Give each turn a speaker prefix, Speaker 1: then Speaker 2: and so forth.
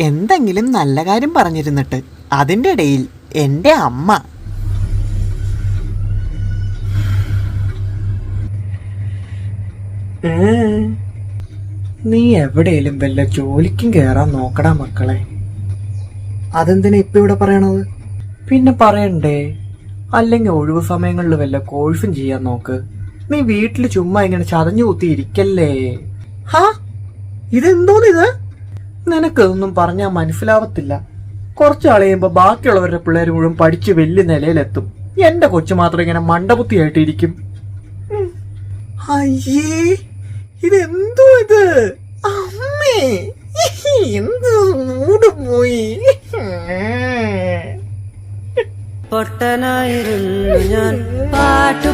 Speaker 1: എന്തെങ്കിലും നല്ല കാര്യം പറഞ്ഞിരുന്നിട്ട് അതിന്റെ ഇടയിൽ എന്റെ അമ്മ. നീ എവിടെയും വല്ല ജോലിക്കും കയറാൻ നോക്കടാ മക്കളെ. അതെന്തിനാ ഇപ്പൊ ഇവിടെ പറയണത്? പിന്നെ പറയണ്ടേ? അല്ലെങ്കിൽ ഒഴിവ് സമയങ്ങളിൽ വല്ല കോഴ്സും ചെയ്യാൻ നോക്ക്. നീ വീട്ടിൽ ചുമ്മാ ഇങ്ങനെ ചതഞ്ഞു കുത്തി ഇരിക്കല്ലേ ഹാ? ഇതെന്തോന്നിത്? നിനക്കിതൊന്നും പറഞ്ഞാൽ മനസ്സിലാവത്തില്ല. കുറച്ച് കളയുമ്പോൾ ബാക്കിയുള്ളവരുടെ പിള്ളേർ മുഴുവൻ പഠിച്ച് വലിയ നിലയിലെത്തും. എന്റെ കൊച്ചു മാത്രം ഇങ്ങനെ മണ്ടബുദ്ധിയായിട്ട് ഇരിക്കും അയ്യേ ഇതെന്തോ ഇത്? അമ്മേ
Speaker 2: പൊട്ടനായിരുന്നു ഞാൻ. പാട്ടു